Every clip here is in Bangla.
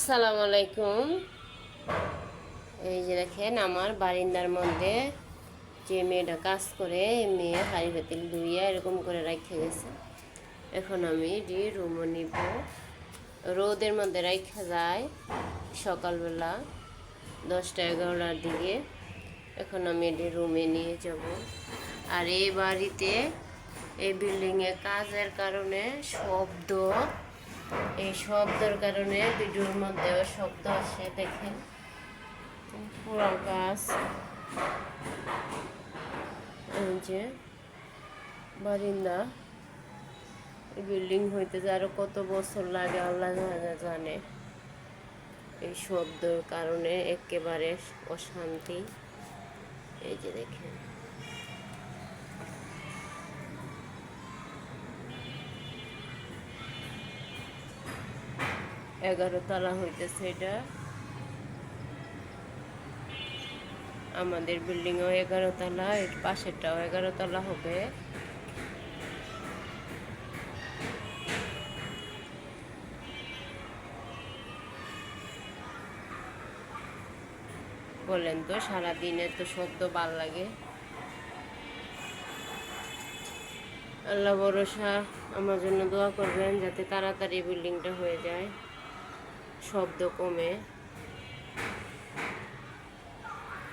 সালাম আলাইকুম। এই যে দেখেন, আমার বারিন্দার মধ্যে যে মেয়েটা কাজ করে মেয়ে হাড়ি পাতিল ধুইয়া এরকম করে রাখে গেছে। এখন আমি এটি রুমও নিব। রোদের মধ্যে রাখা যায় সকালবেলা দশটা এগারোটার দিকে। এখন আমি এটি রুমে নিয়ে যাব। আর এই বাড়িতে এই বিল্ডিংয়ে কাজের কারণে শব্দ এই শব্দের কারণে ভিডিওর মধ্যেও শব্দ আসে দেখেন পুরো গাছ যে বারিন্দা বিল্ডিং হইতে যে আরও কত বছর লাগে আল্লাহ জানে। এই শব্দের কারণে একেবারে অশান্তি। এই যে দেখেন। এগারো তলা হইতেছে এটা। আমাদের বিল্ডিংও এগারো তলা, এর পাশেরটাও এগারো তলা হবে। বলেন তো, সারাদিনে তো শব্দ ভালো লাগে। আল্লাহ ভরসা, আমার জন্য দোয়া করবেন যাতে তাড়াতাড়ি বিল্ডিংটা হয়ে যায়। শব্দ কমে।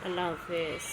আল্লাহ হাফেজ।